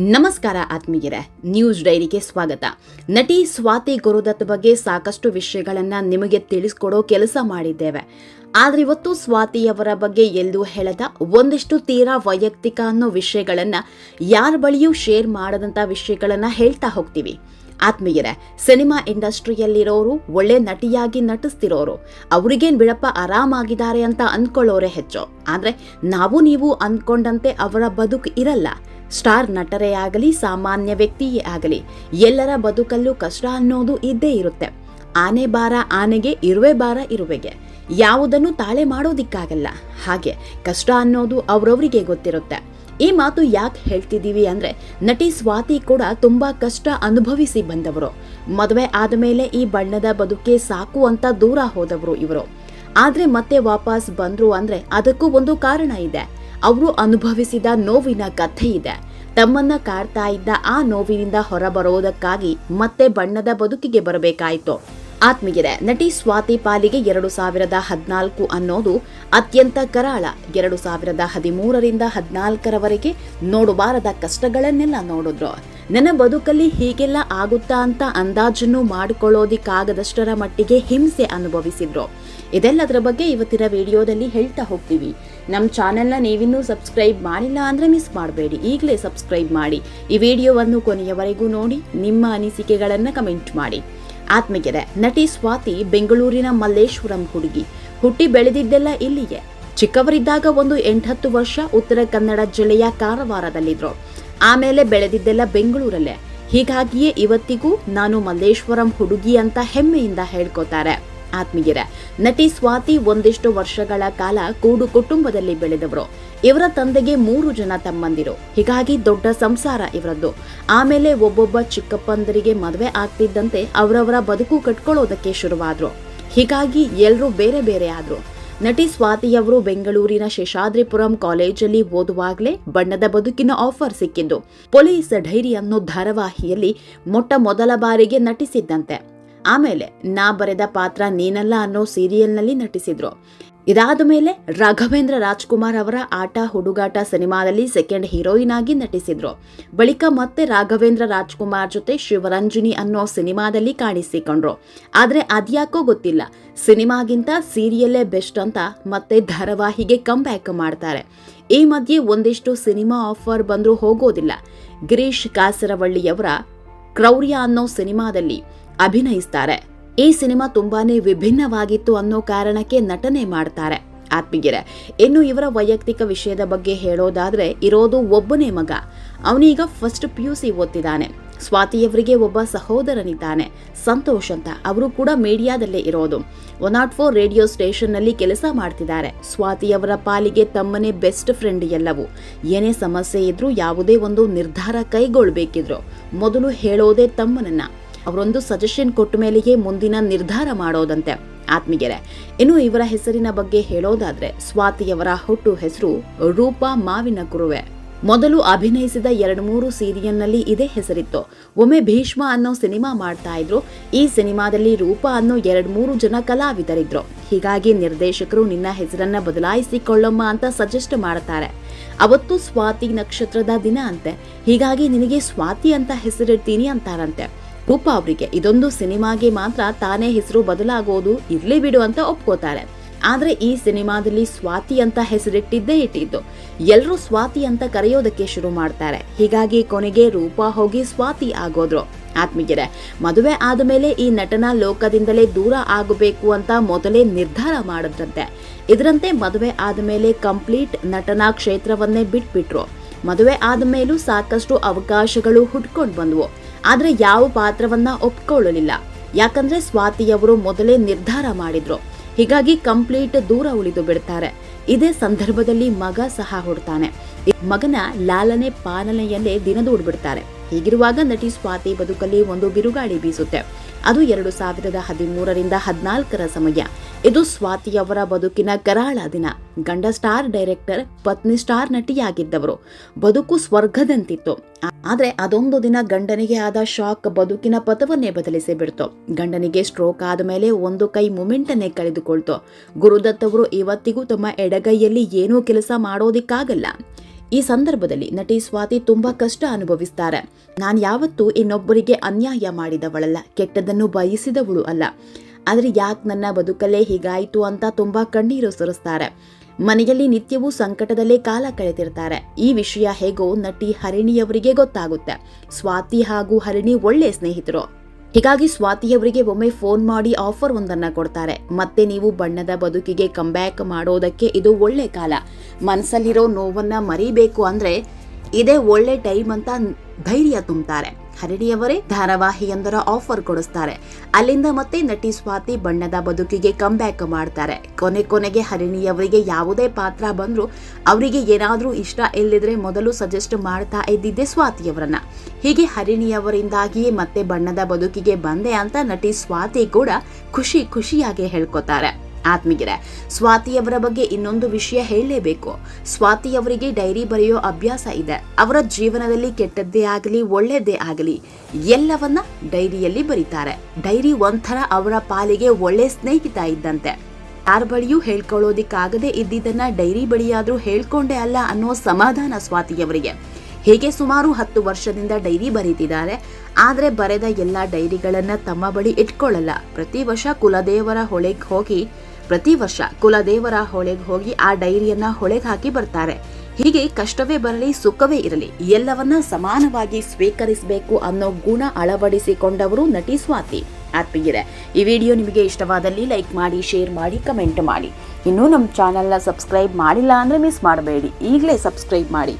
ನಮಸ್ಕಾರ ಆತ್ಮೀಯರೇ ನ್ಯೂಸ್ ಡೈರಿಗೆ ಸ್ವಾಗತ. ನಟಿ ಸ್ವಾತಿ ಗುರುದತ್ ಬಗ್ಗೆ ಸಾಕಷ್ಟು ವಿಷಯಗಳನ್ನು ನಿಮಗೆ ತಿಳಿಸ್ಕೊಡೋ ಕೆಲಸ ಮಾಡಿದ್ದೇವೆ. ಆದ್ರೆ ಇವತ್ತು ಸ್ವಾತಿಯವರ ಬಗ್ಗೆ ಎಲ್ಲೂ ಹೇಳದ ಒಂದಿಷ್ಟು ತೀರಾ ವೈಯಕ್ತಿಕ ಅನ್ನೋ ವಿಷಯಗಳನ್ನು ಯಾರ ಬಳಿಯೂ ಶೇರ್ ಮಾಡದಂತ ವಿಷಯಗಳನ್ನು ಹೇಳ್ತಾ ಹೋಗ್ತೀವಿ. ಆತ್ಮೀಯರೇ, ಸಿನಿಮಾ ಇಂಡಸ್ಟ್ರಿಯಲ್ಲಿರೋರು ಒಳ್ಳೆ ನಟಿಯಾಗಿ ನಟಿಸ್ತಿರೋರು. ಅವ್ರಿಗೇನ್ ಬಿಡಪ್ಪ ಆರಾಮಾಗಿದ್ದಾರೆ ಅಂತ ಅನ್ಕೊಳ್ಳೋರೆ ಹೆಚ್ಚು. ಆದ್ರೆ ನಾವು ನೀವು ಅಂದ್ಕೊಂಡಂತೆ ಅವರ ಬದುಕು ಇರಲ್ಲ. ಸ್ಟಾರ್ ನಟರೇ ಆಗಲಿ, ಸಾಮಾನ್ಯ ವ್ಯಕ್ತಿಯೇ ಆಗಲಿ, ಎಲ್ಲರ ಬದುಕಲ್ಲೂ ಕಷ್ಟ ಅನ್ನೋದು ಇದ್ದೇ ಇರುತ್ತೆ. ಆನೆ ಬಾರ ಆನೆಗೆ, ಇರುವೆ ಬಾರ ಇರುವೆಗೆ. ಯಾವುದನ್ನು ತಾಳೆ ಮಾಡೋದಿಕ್ಕಾಗಲ್ಲ. ಹಾಗೆ ಕಷ್ಟ ಅನ್ನೋದು ಅವರವರಿಗೆ ಗೊತ್ತಿರುತ್ತೆ. ಈ ಮಾತು ಯಾಕೆ ಹೇಳ್ತಿದ್ದೀವಿ ಅಂದ್ರೆ ನಟಿ ಸ್ವಾತಿ ಕೂಡ ತುಂಬಾ ಕಷ್ಟ ಅನುಭವಿಸಿ ಬಂದವರು. ಮದುವೆ ಆದಮೇಲೆ ಈ ಬಣ್ಣದ ಬದುಕೆ ಸಾಕು ಅಂತ ದೂರ ಹೋದವರು ಇವರು. ಆದ್ರೆ ಮತ್ತೆ ವಾಪಸ್ ಬಂದರು ಅಂದ್ರೆ ಅದಕ್ಕೂ ಒಂದು ಕಾರಣ ಇದೆ. ಅವರು ಅನುಭವಿಸಿದ ನೋವಿನ ಕಥೆ ಇದೆ. ತಮ್ಮನ್ನ ಕಾಡ್ತಾ ಇದ್ದ ಆ ನೋವಿನಿಂದ ಹೊರಬರೋದಕ್ಕಾಗಿ ಮತ್ತೆ ಬಣ್ಣದ ಬದುಕಿಗೆ ಬರಬೇಕಾಯಿತು. ಆತ್ಮೀಯರೇ, ನಟಿ ಸ್ವಾತಿ ಪಾಲಿಗೆ ಎರಡು ಸಾವಿರದ ಹದಿನಾಲ್ಕು ಅನ್ನೋದು ಅತ್ಯಂತ ಕರಾಳ. ಎರಡು ಸಾವಿರದ ಹದಿಮೂರರಿಂದ ಹದಿನಾಲ್ಕರವರೆಗೆ ನೋಡಬಾರದ ಕಷ್ಟಗಳನ್ನೆಲ್ಲ ನೋಡಿದ್ರು. ನನ್ನ ಬದುಕಲ್ಲಿ ಹೀಗೆಲ್ಲ ಆಗುತ್ತಾ ಅಂತ ಅಂದಾಜನ್ನು ಮಾಡಿಕೊಳ್ಳೋದಿಕ್ಕಾಗದಷ್ಟರ ಮಟ್ಟಿಗೆ ಹಿಂಸೆ ಅನುಭವಿಸಿದ್ರು. ಇದೆಲ್ಲದರ ಬಗ್ಗೆ ಇವತ್ತಿನ ವಿಡಿಯೋದಲ್ಲಿ ಹೇಳ್ತಾ ಹೋಗ್ತೀವಿ. ನಮ್ಮ ಚಾನೆಲ್ನ ನೀವಿನ್ನೂ ಸಬ್ಸ್ಕ್ರೈಬ್ ಮಾಡಿಲ್ಲ ಅಂದರೆ ಮಿಸ್ ಮಾಡಬೇಡಿ. ಈಗಲೇ ಸಬ್ಸ್ಕ್ರೈಬ್ ಮಾಡಿ. ಈ ವಿಡಿಯೋವನ್ನು ಕೊನೆಯವರೆಗೂ ನೋಡಿ, ನಿಮ್ಮ ಅನಿಸಿಕೆಗಳನ್ನು ಕಮೆಂಟ್ ಮಾಡಿ. ಆತ್ಮೀಯರೇ, ನಟಿ ಸ್ವಾತಿ ಬೆಂಗಳೂರಿನ ಮಲ್ಲೇಶ್ವರಂ ಹುಡುಗಿ. ಹುಟ್ಟಿ ಬೆಳೆದಿದ್ದೆಲ್ಲ ಇಲ್ಲಿಗೆ ಚಿಕ್ಕವರಿದ್ದಾಗ ಒಂದು ಎಂಟತ್ತು ವರ್ಷ ಉತ್ತರ ಕನ್ನಡ ಜಿಲ್ಲೆಯ ಕಾರವಾರದಲ್ಲಿದ್ರು. ಆಮೇಲೆ ಬೆಳೆದಿದ್ದೆಲ್ಲ ಬೆಂಗಳೂರಲ್ಲೇ. ಹೀಗಾಗಿಯೇ ಇವತ್ತಿಗೂ ನಾನು ಮಲ್ಲೇಶ್ವರಂ ಹುಡುಗಿ ಅಂತ ಹೆಮ್ಮೆಯಿಂದ ಹೇಳ್ಕೋತಾರೆ. ಆತ್ಮೀಯರೇ, ನಟಿ ಸ್ವಾತಿ ಒಂದಿಷ್ಟು ವರ್ಷಗಳ ಕಾಲ ಕೂಡು ಕುಟುಂಬದಲ್ಲಿ ಬೆಳೆದವರು. ಇವರ ತಂದೆಗೆ ಮೂರು ಜನ ತಮ್ಮಂದಿರು. ಹೀಗಾಗಿ ದೊಡ್ಡ ಸಂಸಾರ ಇವರದ್ದು. ಆಮೇಲೆ ಒಬ್ಬೊಬ್ಬ ಚಿಕ್ಕಪ್ಪಂದರಿಗೆ ಮದುವೆ ಆಗ್ತಿದ್ದಂತೆ ಅವರವರ ಬದುಕು ಕಟ್ಕೊಳ್ಳೋದಕ್ಕೆ ಶುರುವಾದ್ರು. ಹೀಗಾಗಿ ಎಲ್ಲರೂ ಬೇರೆ ಬೇರೆ ಆದ್ರು. ನಟಿ ಸ್ವಾತಿಯವರು ಬೆಂಗಳೂರಿನ ಶೇಷಾದ್ರಿಪುರಂ ಕಾಲೇಜಲ್ಲಿ ಓದುವಾಗಲೇ ಬಣ್ಣದ ಬದುಕಿನ ಆಫರ್ ಸಿಕ್ಕಿದ್ದು. ಪೊಲೀಸ್ ಡೈರಿ ಅನ್ನೋ ಧಾರಾವಾಹಿಯಲ್ಲಿ ಮೊಟ್ಟ ಮೊದಲ ಬಾರಿಗೆ ನಟಿಸಿದ್ದಂತೆ. ಆಮೇಲೆ ನಾ ಬರೆದ ಪಾತ್ರ ನೀನಲ್ಲ ಅನ್ನೋ ಸೀರಿಯಲ್ನಲ್ಲಿ ನಟಿಸಿದ್ರು. ಇದಾದ ಮೇಲೆ ರಾಘವೇಂದ್ರ ರಾಜ್ಕುಮಾರ್ ಅವರ ಆಟ ಹುಡುಗಾಟ ಸಿನಿಮಾದಲ್ಲಿ ಸೆಕೆಂಡ್ ಹೀರೋಯಿನ್ ಆಗಿ ನಟಿಸಿದ್ರು. ಬಳಿಕ ಮತ್ತೆ ರಾಘವೇಂದ್ರ ರಾಜ್ಕುಮಾರ್ ಜೊತೆ ಶಿವರಂಜಿನಿ ಅನ್ನೋ ಸಿನಿಮಾದಲ್ಲಿ ಕಾಣಿಸಿಕೊಂಡ್ರು. ಆದ್ರೆ ಅದ್ಯಾಕೋ ಗೊತ್ತಿಲ್ಲ. ಸಿನಿಮಾಗಿಂತ ಸೀರಿಯಲ್ಲೇ ಬೆಸ್ಟ್ ಅಂತ ಮತ್ತೆ ಧಾರಾವಾಹಿಗೆ ಕಮ್ ಬ್ಯಾಕ್ ಮಾಡ್ತಾರೆ. ಈ ಮಧ್ಯೆ ಒಂದಿಷ್ಟು ಸಿನಿಮಾ ಆಫರ್ ಬಂದ್ರೂ ಹೋಗೋದಿಲ್ಲ. ಗಿರೀಶ್ ಕಾಸರವಳ್ಳಿಯವರ ಕ್ರೌರ್ಯ ಅನ್ನೋ ಸಿನಿಮಾದಲ್ಲಿ ಅಭಿನಯಿಸ್ತಾರೆ. ಈ ಸಿನಿಮಾ ತುಂಬಾನೇ ವಿಭಿನ್ನವಾಗಿತ್ತು ಅನ್ನೋ ಕಾರಣಕ್ಕೆ ನಟನೆ ಮಾಡ್ತಾರೆ. ಆತ್ಮೀಯರೇ, ಇನ್ನು ಇವರ ವೈಯಕ್ತಿಕ ವಿಷಯದ ಬಗ್ಗೆ ಹೇಳೋದಾದ್ರೆ, ಇರೋದು ಒಬ್ಬನೇ ಮಗ. ಅವನೀಗ ಫಸ್ಟ್ ಪಿ ಯು ಸಿ ಓದ್ತಿದ್ದಾನೆ. ಸ್ವಾತಿಯವರಿಗೆ ಒಬ್ಬ ಸಹೋದರನಿದ್ದಾನೆ. ಸಂತೋಷ್ ಅಂತ. ಅವರು ಕೂಡ ಮೀಡಿಯಾದಲ್ಲೇ ಇರೋದು. ಒನ್ ನಾಟ್ ಫೋರ್ ರೇಡಿಯೋ ಸ್ಟೇಷನ್ನಲ್ಲಿ ಕೆಲಸ ಮಾಡ್ತಿದ್ದಾರೆ. ಸ್ವಾತಿಯವರ ಪಾಲಿಗೆ ತಮ್ಮನೇ ಬೆಸ್ಟ್ ಫ್ರೆಂಡ್ ಎಲ್ಲವೂ. ಏನೇ ಸಮಸ್ಯೆ ಇದ್ರೂ ಯಾವುದೇ ಒಂದು ನಿರ್ಧಾರ ಕೈಗೊಳ್ಬೇಕಿದ್ರು. ಮೊದಲು ಹೇಳೋದೇ ತಮ್ಮನನ್ನ. ಅವರೊಂದು ಸಜೆಷನ್ ಕೊಟ್ಟ ಮೇಲೆಯೇ ಮುಂದಿನ ನಿರ್ಧಾರ ಮಾಡೋದಂತೆ. ಆತ್ಮೀಗೆರೆ ಇನ್ನು ಇವರ ಹೆಸರಿನ ಬಗ್ಗೆ ಹೇಳೋದಾದ್ರೆ ಸ್ವಾತಿಯವರ ಹುಟ್ಟು ಹೆಸರು ರೂಪಾ ಮಾವಿನ ಕುರುವೆ. ಮೊದಲು ಅಭಿನಯಿಸಿದ ಎರಡು ಮೂರು ಸೀರಿಯಲ್ನಲ್ಲಿ ಇದೇ ಹೆಸರಿತ್ತು. ಒಮ್ಮೆ ಭೀಷ್ಮ ಅನ್ನೋ ಸಿನಿಮಾ ಮಾಡ್ತಾ ಇದ್ರು. ಈ ಸಿನಿಮಾದಲ್ಲಿ ರೂಪಾ ಅನ್ನೋ ಎರಡ್ ಮೂರು ಜನ ಕಲಾವಿದರಿದ್ರು. ಹೀಗಾಗಿ ನಿರ್ದೇಶಕರು ನಿನ್ನ ಹೆಸರನ್ನ ಬದಲಾಯಿಸಿಕೊಳ್ಳಮ್ಮ ಅಂತ ಸಜೆಸ್ಟ್ ಮಾಡ್ತಾರೆ. ಅವತ್ತು ಸ್ವಾತಿ ನಕ್ಷತ್ರದ ದಿನ ಅಂತೆ. ಹೀಗಾಗಿ ನಿನಗೆ ಸ್ವಾತಿ ಅಂತ ಹೆಸರಿಡ್ತೀನಿ ಅಂತಾರಂತೆ. ರೂಪ ಅವರಿಗೆ. ಇದೊಂದು ಸಿನಿಮಾಗೆ ಮಾತ್ರ ತಾನೇ ಹೆಸರು ಬದಲಾಗೋದು ಇರ್ಲಿ ಬಿಡು ಅಂತ ಒಪ್ಕೋತಾರೆ. ಆದರೆ ಈ ಸಿನಿಮಾದಲ್ಲಿ ಸ್ವಾತಿ ಅಂತ ಹೆಸರಿಟ್ಟಿದ್ದೇ ಇಟ್ಟಿದ್ದು. ಎಲ್ಲರೂ ಸ್ವಾತಿ ಅಂತ ಕರೆಯೋದಕ್ಕೆ ಶುರು ಮಾಡ್ತಾರೆ. ಹೀಗಾಗಿ ಕೊನೆಗೆ ರೂಪ ಹೋಗಿ ಸ್ವಾತಿ ಆಗೋದ್ರು. ಆತ್ಮೀಯರೇ, ಮದುವೆ ಆದಮೇಲೆ ಈ ನಟನ ಲೋಕದಿಂದಲೇ ದೂರ ಆಗಬೇಕು ಅಂತ ಮೊದಲೇ ನಿರ್ಧಾರ ಮಾಡಿದ್ರಂತೆ. ಇದರಂತೆ ಮದುವೆ ಆದಮೇಲೆ ಕಂಪ್ಲೀಟ್ ನಟನಾ ಕ್ಷೇತ್ರವನ್ನೇ ಬಿಟ್ಬಿಟ್ರು. ಮದುವೆ ಆದ ಮೇಲೂ ಸಾಕಷ್ಟು ಅವಕಾಶಗಳು ಹುಟ್ಕೊಂಡು ಬಂದವು. ಆದ್ರೆ ಯಾವ ಪಾತ್ರವನ್ನ ಒಪ್ಕೊಳ್ಳಲಿಲ್ಲ. ಯಾಕಂದ್ರೆ ಸ್ವಾತಿಯವರು ಮೊದಲೇ ನಿರ್ಧಾರ ಮಾಡಿದ್ರು. ಹೀಗಾಗಿ ಕಂಪ್ಲೀಟ್ ದೂರ ಉಳಿದು ಬಿಡ್ತಾರೆ. ಇದೇ ಸಂದರ್ಭದಲ್ಲಿ ಮಗ ಸಹ ಹೊಡ್ತಾನೆ. ಮಗನ ಲಾಲನೆ ಪಾಲನೆಯಲ್ಲೇ ದಿನದೂಡ್ಬಿಡ್ತಾರೆ ಹೀಗಿರುವಾಗ ನಟಿ ಸ್ವಾತಿ ಬದುಕಲ್ಲಿ ಒಂದು ಬಿರುಗಾಳಿ ಬೀಸುತ್ತೆ. ಅದು ಎರಡು ಸಾವಿರದ ಹದಿಮೂರರಿಂದ ಹದಿನಾಲ್ಕರ ಸಮಯ. ಇದು ಸ್ವಾತಿಯವರ ಬದುಕಿನ ಕರಾಳ ದಿನ. ಗಂಡ ಸ್ಟಾರ್ ಡೈರೆಕ್ಟರ್, ಪತ್ನಿ ಸ್ಟಾರ್ ನಟಿಯಾಗಿದ್ದವರು. ಬದುಕು ಸ್ವರ್ಗದಂತಿತ್ತು. ಆದ್ರೆ ಅದೊಂದು ದಿನ ಗಂಡನಿಗೆ ಆದ ಶಾಕ್ ಬದುಕಿನ ಪಥವನ್ನೇ ಬದಲಿಸಿ ಬಿಡ್ತು. ಗಂಡನಿಗೆ ಸ್ಟ್ರೋಕ್ ಆದ ಮೇಲೆ ಒಂದು ಕೈ ಮೂಮೆಂಟನ್ನೇ ಕಳೆದುಕೊಳ್ತು. ಗುರುದತ್ ಅವರು ಇವತ್ತಿಗೂ ತಮ್ಮ ಎಡಗೈಯಲ್ಲಿ ಏನೂ ಕೆಲಸ ಮಾಡೋದಿಕ್ಕಾಗಲ್ಲ. ಈ ಸಂದರ್ಭದಲ್ಲಿ ನಟಿ ಸ್ವಾತಿ ತುಂಬಾ ಕಷ್ಟ ಅನುಭವಿಸ್ತಾರೆ. ನಾನು ಯಾವತ್ತೂ ಇನ್ನೊಬ್ಬರಿಗೆ ಅನ್ಯಾಯ ಮಾಡಿದವಳಲ್ಲ ಕೆಟ್ಟದನ್ನು ಬಯಸಿದವಳು ಅಲ್ಲ. ಆದರೆ ಯಾಕೆ ನನ್ನ ಬದುಕಲ್ಲೇ ಹೀಗಾಯಿತು ಅಂತ ತುಂಬ ಕಣ್ಣೀರು ಸುರಿಸ್ತಾರೆ. ಮನೆಯಲ್ಲಿ ನಿತ್ಯವೂ ಸಂಕಟದಲ್ಲೇ ಕಾಲ ಕಳೆದಿರ್ತಾರೆ. ಈ ವಿಷಯ ಹೇಗೋ ನಟಿ ಹರಿಣಿಯವರಿಗೆ ಗೊತ್ತಾಗುತ್ತೆ. ಸ್ವಾತಿ ಹಾಗೂ ಹರಿಣಿ ಒಳ್ಳೆ ಸ್ನೇಹಿತರು. ಹೀಗಾಗಿ ಸ್ವಾತಿಯವರಿಗೆ ಒಮ್ಮೆ ಫೋನ್ ಮಾಡಿ ಆಫರ್ ಒಂದನ್ನ ಕೊಡ್ತಾರೆ. ಮತ್ತೆ ನೀವು ಬಣ್ಣದ ಬದುಕಿಗೆ ಕಂಬ್ಯಾಕ್ ಮಾಡೋದಕ್ಕೆ ಇದು ಒಳ್ಳೆ ಕಾಲ. ಮನಸ್ಸಲ್ಲಿರೋ ನೋವನ್ನ ಮರಿಬೇಕು ಅಂದ್ರೆ ಇದೇ ಒಳ್ಳೆ ಟೈಮ್ ಅಂತ ಧೈರ್ಯ ತುಂಬ್ತಾರೆ. ಹರಿಣಿಯವರೇ ಧಾರಾವಾಹಿಯೊಂದರ ಆಫರ್ ಕೊಡಿಸ್ತಾರೆ. ಅಲ್ಲಿಂದ ಮತ್ತೆ ನಟಿ ಸ್ವಾತಿ ಬಣ್ಣದ ಬದುಕಿಗೆ ಕಂಬ್ಯಾಕ್ ಮಾಡ್ತಾರೆ. ಕೊನೆ ಕೊನೆಗೆ ಹರಿಣಿಯವರಿಗೆ ಯಾವುದೇ ಪಾತ್ರ ಬಂದ್ರು ಅವರಿಗೆ ಏನಾದರೂ ಇಷ್ಟ ಇಲ್ಲದಿದ್ರೆ ಮೊದಲು ಸಜೆಸ್ಟ್ ಮಾಡ್ತಾ ಇದ್ದಿದ್ದೆ ಸ್ವಾತಿಯವರನ್ನ. ಹೀಗೆ ಹರಿಣಿಯವರಿಂದಾಗಿಯೇ ಮತ್ತೆ ಬಣ್ಣದ ಬದುಕಿಗೆ ಬಂದೆ ಅಂತ ನಟಿ ಸ್ವಾತಿ ಕೂಡ ಖುಷಿ ಖುಷಿಯಾಗಿ ಹೇಳ್ಕೊತಾರೆ. ಆತ್ಮೀಗೆರೆ ಸ್ವಾತಿಯವರ ಬಗ್ಗೆ ಇನ್ನೊಂದು ವಿಷಯ ಹೇಳಲೇಬೇಕು. ಸ್ವಾತಿಯವರಿಗೆ ಡೈರಿ ಬರೆಯೋ ಅಭ್ಯಾಸ ಇದೆ. ಅವರ ಜೀವನದಲ್ಲಿ ಕೆಟ್ಟದ್ದೇ ಆಗಲಿ ಒಳ್ಳೆಯದೇ ಆಗಲಿ, ಎಲ್ಲವನ್ನ ಡೈರಿಯಲ್ಲಿ ಬರೀತಾರೆ. ಡೈರಿ ಒಂಥರ ಅವರ ಪಾಲಿಗೆ ಒಳ್ಳೆ ಸ್ನೇಹಿತ ಇದ್ದಂತೆ. ಯಾರ ಬಳಿಯೂ ಹೇಳ್ಕೊಳ್ಳೋದಿಕ್ಕಾಗದೆ ಇದ್ದಿದ್ದನ್ನ ಡೈರಿ ಬಳಿಯಾದ್ರೂ ಹೇಳ್ಕೊಂಡೆ ಅಲ್ಲ ಅನ್ನೋ ಸಮಾಧಾನ ಸ್ವಾತಿಯವರಿಗೆ ಹೀಗೆ ಸುಮಾರು ಹತ್ತು ವರ್ಷದಿಂದ ಡೈರಿ ಬರೀತಿದ್ದಾರೆ, ಆದರೆ ಬರೆದ ಎಲ್ಲ ಡೈರಿಗಳನ್ನು ತಮ್ಮ ಬಳಿ ಇಟ್ಕೊಳ್ಳಲ್ಲ. ಪ್ರತಿ ವರ್ಷ ಕುಲದೇವರ ಹೊಳೆಗೆ ಹೋಗಿ ಪ್ರತಿ ವರ್ಷ ಕುಲದೇವರ ಹೊಳೆಗೆ ಹೋಗಿ ಆ ಡೈರಿಯನ್ನ ಹೊಳೆಗೆ ಹಾಕಿ ಬರ್ತಾರೆ. ಹೀಗೆ ಕಷ್ಟವೇ ಬರಲಿ, ಸುಖವೇ ಇರಲಿ, ಎಲ್ಲವನ್ನ ಸಮಾನವಾಗಿ ಸ್ವೀಕರಿಸಬೇಕು ಅನ್ನೋ ಗುಣ ಅಳವಡಿಸಿಕೊಂಡವರು ನಟಿ ಸ್ವಾತಿ. ಆತ್ಮೀಯರೇ, ಈ ವಿಡಿಯೋ ನಿಮಗೆ ಇಷ್ಟವಾದಲ್ಲಿ ಲೈಕ್ ಮಾಡಿ, ಶೇರ್ ಮಾಡಿ, ಕಮೆಂಟ್ ಮಾಡಿ. ಇನ್ನೂ ನಮ್ಮ ಚಾನಲ್ನ ಸಬ್ಸ್ಕ್ರೈಬ್ ಮಾಡಿಲ್ಲ ಅಂದರೆ ಮಿಸ್ ಮಾಡಬೇಡಿ. ಈಗಲೇ ಸಬ್ಸ್ಕ್ರೈಬ್ ಮಾಡಿ.